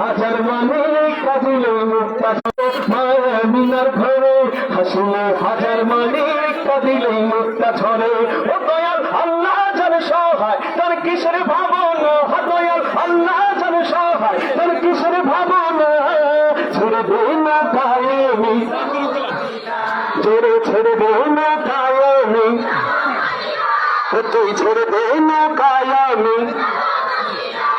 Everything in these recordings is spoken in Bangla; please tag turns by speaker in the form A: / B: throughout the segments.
A: হাজার মানে কাঁদিলে মুক্তা মায়ামিনার ঘরে। হাসিলে, হাজার মানে কাঁদিলে ঝরে ও দয়াল আল্লাহ জানে সহায়, তার কিসের ভাবনা? হা দয়াল আল্লাহ জানে সহায়, তার কিসের ভাবনা? ছেড়ে দে না কায়েমি ছেড়ে ছেড়ে দে না কায়েমি তুই ছেড়ে দে না ওতে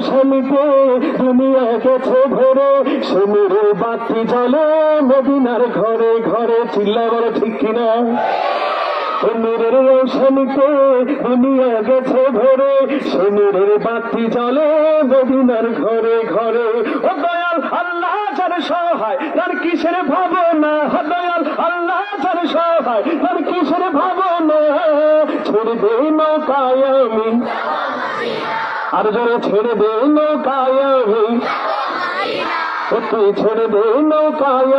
A: রোশনীতে দুনিয়া গেছে ভরে সে মেরে বাতি জ্বলে মদিনার ঘরে ঘরে চিল্লা বড় ঠিক কিনা? নূরের রোশনীতে দুনিয়া গেছে ভরে সে নূরের বাতি জ্বলে মদিনার ঘরে ঘরে। ও দয়াল আল্লাহ যার সহায়, তার কিসের ভাবনা? ও দয়াল আল্লাহ যার সহায়, তার কিসের ভাবনা? ছেড়ে দে নৌকায় আমি। আর জোরে ছেড়ে দে নৌকায় তুই ছেড়ে দে নৌকায়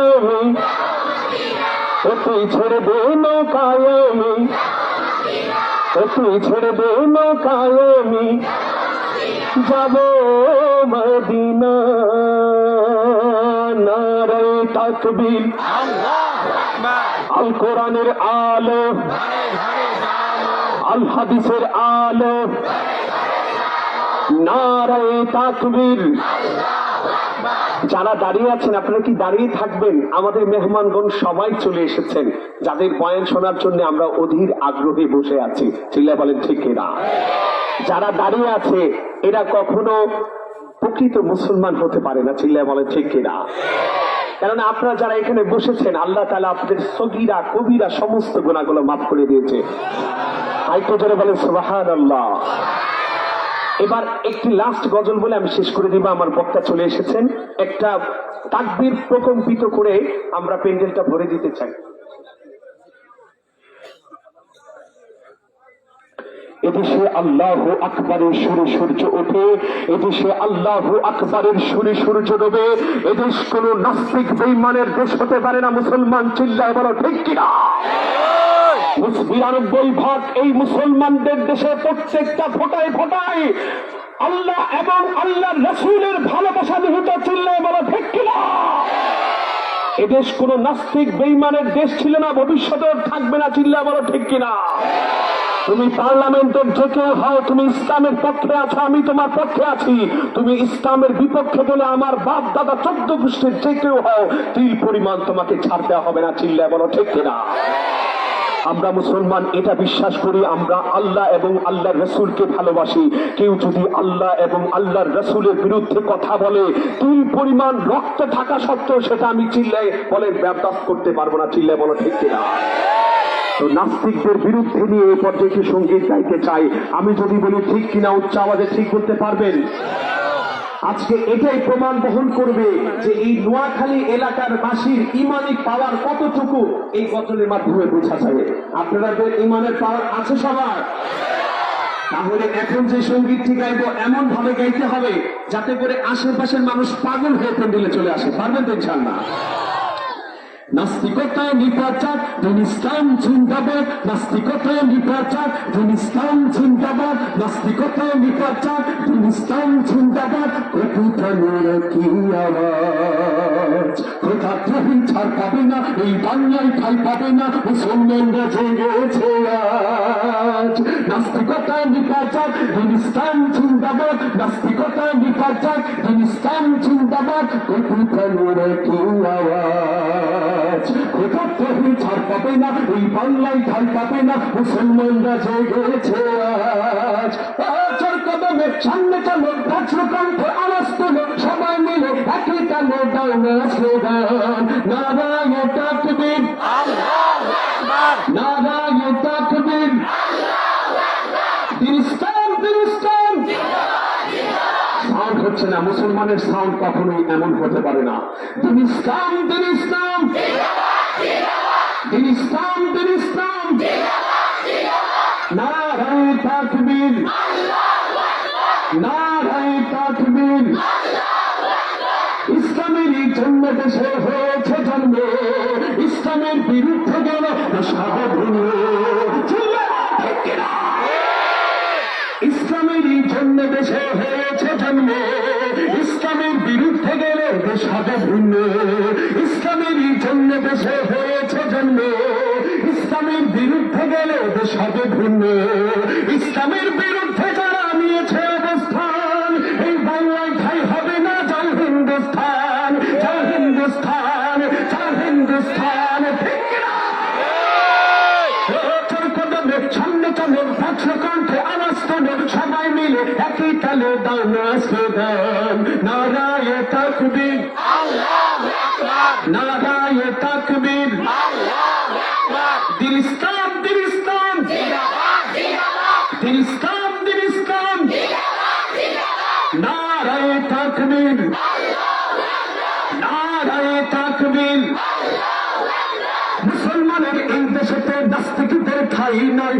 A: তুই ছেড়ে দে নৌকায় তুই ছেড়ে দে নৌকায় যাব মদিনা। নারে তাকবীর। আল। কোরআনের আলো আল হাদিসের আলো। নারে তাকবীর। যারা দাঁড়িয়ে আছেন, আপনারা কি দাঁড়িয়ে থাকবেন? আমাদের মেহমানগণ সবাই চলে এসেছেন। যাদের বয়ান শোনার জন্য আমরা অধীর আগ্রহে বসে আছি। চিল্লা বলেন, ঠিক এরা। যারা দাঁড়িয়ে আছে, এরা কখনো প্রকৃত মুসলমান হতে পারে না। চিল্লা বলেন, ঠিক কিনা কেননা আপনারা যারা এখানে বসেছেন, আল্লাহ তালা আপনাদের সগিরা, কবিরা সমস্ত গুণাগুলো মাফ করে দিয়েছে। জোরে বলেন সুবাহান আল্লাহ এবার একটি লাস্ট গজল বলে আমি শেষ করে দিব, আমার বক্তা চলে এসেছেন। একটা তাকবীর প্রকম্পিত করে আমরা প্যান্ডেলটা ভরে দিতে চাই। এদেশে আল্লাহ আকবরের সুরে সূর্য ওঠে, এদেশে আল্লাহ আকবরের সুরে সূর্য ডোবে। এদেশ কোন নাস্তিক বেইমানের দেশ হতে পারে না, মুসলমান, চিল্লায় বলো, ঠিক কিনা? বিরানব্বই ভাগ এই মুসলমানদের দেশে প্রত্যেকটা ফোটায় ফোটায় আল্লাহ এবং আল্লাহ রসুলের ভালোবাসা নিহিত চিল্লায় বলো, ঠিক কিনা এদেশ কোন নাস্তিক বেইমানের দেশ ছিল না, ভবিষ্যতেও থাকবে না চিল্লা বলো, ঠিক কিনা তুমি পার্লামেন্টের যে কেউ হও তুমি ইসলামের পক্ষে আছো, আমি তোমার পক্ষে আছি। তুমি ইসলামের বিপক্ষে গেলে আমার বাপ, দাদা, চোদ্দ গোষ্ঠীর যে কেউ হও, তিল পরিমাণ তোমাকে ছাড় দেওয়া হবে না চিল্লা বলো, ঠিক কিনা আমরা মুসলমান, এটা বিশ্বাস করি আমরা আল্লাহ এবং আল্লাহর রসুলকে ভালোবাসি। কেউ যদি আল্লাহ এবং আল্লাহর রসুলের বিরুদ্ধে কথা বলে তিল পরিমাণ রক্ত থাকা সত্ত্বেও সেটা আমি চিল্লাই বলে ব্যবদাস করতে পারব না চিল্লাই বলো, ঠিক কিনা? তো নাস্তিকদের বিরুদ্ধে নিয়ে এই পর্যায়ে সংগীত গাইতে চাই। আমি যদি বলি, ঠিক কিনা, উচ্চ আওয়াজে ঠিক করতে পারবেন? আজকে এটাই প্রমাণ বহন করবে যে এই নোয়াখালী এলাকার বাসীর ইমানিক পাওয়ার কতটুকু এই বচনের মাধ্যমে বোঝা যাবে আপনাদের ইমানের পাওয়ার আছে সবার? তাহলে এখন যে সঙ্গীতটি গাইবো এমন ভাবে গাইতে হবে যাতে করে আশেপাশের মানুষ পাগল হয়ে প্যান্ডেলে চলে আসে। পারবেন তো ইনশাল্লাহ নাস্তিকতায় নিপাচার দিন ইসলাম জিন্দাবাদ নাস্তিকতায় নিপাচার দিন ইসলাম জিন্দাবাদ নাস্তিকতায় নিপাচার দিন ইসলাম জিন্দাবাদ কপুতানের কি আওয়াজ? কোথা তুমি ছাড় পাবে না, এই বাংলায় ঠাই পাবে না মুসলমানরা জেগেছে আজ। নাস্তিকতায় নিপাচার দিন ইসলাম জিন্দাবাদ নাস্তিকতায় নিপাচার দিন ইসলাম জিন্দাবাদ কপুতানের কি আওয়াজ? তুমি পাবে না এই বাংলায় না মুসলমানরা জেগেছে আজ সাউন্ড হচ্ছে না মুসলমানের সাউন্ড কখনোই এমন হতে পারে না। দিন ইসলাম, দিন ইসলাম দিন ইসলাম। নারায় তাকবীর। নারায় তাকবীর। ইসলামেরই জন্য দেশে হয়েছে জন্ম। ইসলামের বিরুদ্ধে গেল ইসলামেরই জন্য দেশে হয়েছে জন্ম। ইসলামের বিরুদ্ধে গেলে হবে ভিন্ন ইসলামেরই জন্য দেশে হয়েছে জন্ম। ইসলামের বিরুদ্ধে গেলে দেশ ভিন্ন ইসলামের বিরুদ্ধে যারা নিয়েছে অবস্থান, এই বাংলায় ঠাই হবে না জয় হিন্দুস্তান জয় হিন্দুস্তান জয় হিন্দুস্তান ঠিক না চোর কদমে সামনে চলে পাঁচ কণ্ঠে আওয়াজ তোলে সবাই মিলে একই তালে দানা সেদান নারায় তাকবীর। নারায় তাকবীর। দিল ইসলাম দিল ইসলাম দিল ইসলাম দিল ইসলাম নারায় তাকবীর। নারায় তাকবীর। মুসলমানের এই দেশেতে নাস্তিকদের ঠাই নাই।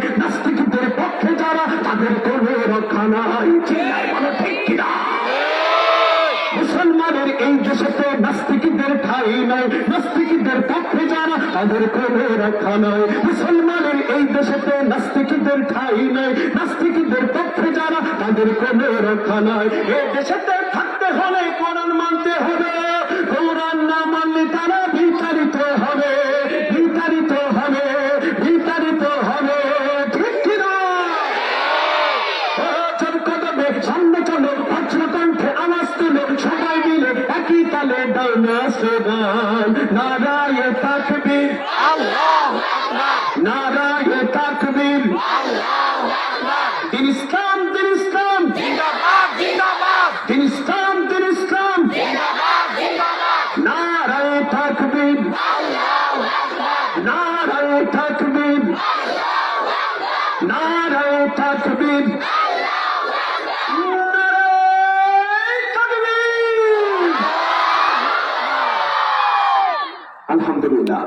A: ঠাই নাই নাস্তিকদের পক্ষে যারা তাদের কোনো রক্ষা নাই মুসলমানের এই দেশেতে নাস্তিকদের ঠাই নাই নাস্তিকদের পক্ষে যারা তাদের কোনো রক্ষা নাই এই দেশেতে ডানা সেদান নারায় তাকবীর নারায় তাকবীর দিন ইসলাম দিন ইসলাম দিন ইসলাম দিন ইসলাম নারায় তাকবীর নারায় তাকবীর নারায় তাকবীর নারায় তাকবীর আলহামদুলিল্লাহ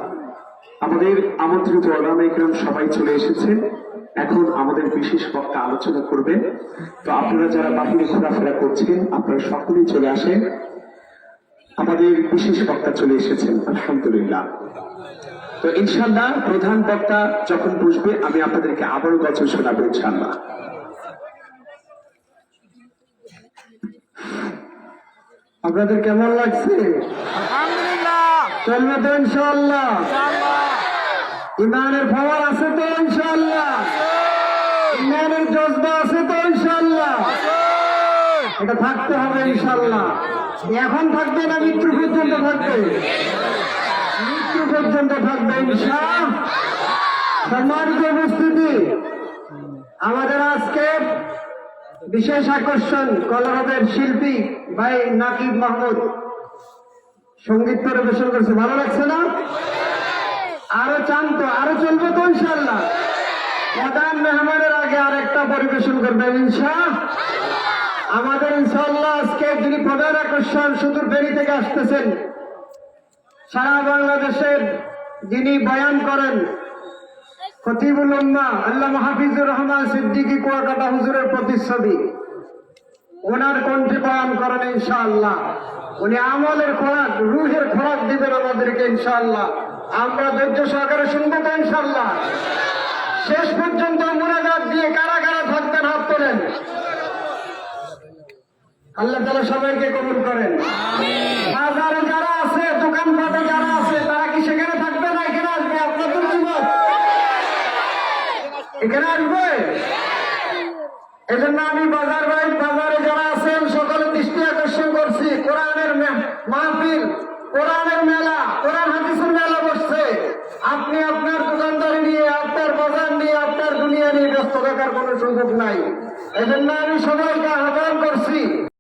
A: আমাদের আমন্ত্রিত ওলামা ইকরাম সবাই চলে এসেছেন এখন আমাদের বিশেষ বক্তা আলোচনা করবেন তো আপনারা যারা বাহিরে ঘোরাফেরা করছেন আপনারা সকলেই চলে আসেন। আমাদের বিশেষ বক্তা চলে এসেছেন আলহামদুলিল্লাহ। তো ইনশাল্লাহ প্রধান বক্তা যখন বসবে আমি আপনাদেরকে আবারও গজল শোনাবো ইনশাল্লাহ আপনাদের কেমন লাগছে? চলবে তো ইনশাল্লাহ ইমানের পাওয়ার আছে তো ইনশাল্লাহ ইমানের জজবা আছে তো ইনশাল্লাহ এটা থাকতে হবে ইনশাল্লাহ এখন থাকবে না, মৃত্যু পর্যন্ত থাকবে। মৃত্যু পর্যন্ত থাকবে ইনশাল সম্মানিত উপস্থিতি, আমাদের আজকে বিশেষ আকর্ষণ কলরবের শিল্পী ভাই নাকিব মাহমুদ। সংগীত পরিবেশন করছে, ভালো লাগছে না? আরও চান তো আরও চলবে তো ইনশাল্লাহ প্রধান মেহমানের আগে আর একটা পরিবেশন করবেন ইনশা আমাদের ইনশাল্লাহ আজকে যিনি প্রধান আকর্ষণ, সুদূর ফেরি থেকে আসতেছেন। সারা বাংলাদেশের যিনি বয়ান করেন, খতিবুল আল্লাহ মাহফিজুর রহমান সিদ্দিকী কুয়াকাটা হুজুরের প্রতিচ্ছবি। ওনার কণ্ঠে বয়ান করেন, ইনশাআল্লাহ। উনি আমলের খোরাক, রুহের খোরাক দিবেন আমাদেরকে, ইনশাআল্লাহ। আমরা ধৈর্য সহকারে শুনব তো ইনশাআল্লাহ। শেষ পর্যন্ত মুনাজাত দিয়ে কারা কারা থাকতেন হাত তোলেন? আল্লাহ তালা সবাইকে কবুল করেন। বাজারে যারা আছে, দোকানপাটে যারা আছে, তারা কি সেখানে থাকবে না? এখানে আসবে আপনাদের জীবন। এখানে আসবে এজন্য আমি বাজার ভাই বাজারে যারা আছেন সকলে দৃষ্টি আকর্ষণ করছি কোরআনের মে- মাহফিল কোরআনের মেলা কোরআন হাদিসের মেলা বসছে আপনি আপনার দোকানদারি নিয়ে আপনার বাজার নিয়ে আপনার দুনিয়া নিয়ে ব্যস্ত থাকার কোনো সুযোগ নাই। এজন্য আমি সবাইকে আহ্বান করছি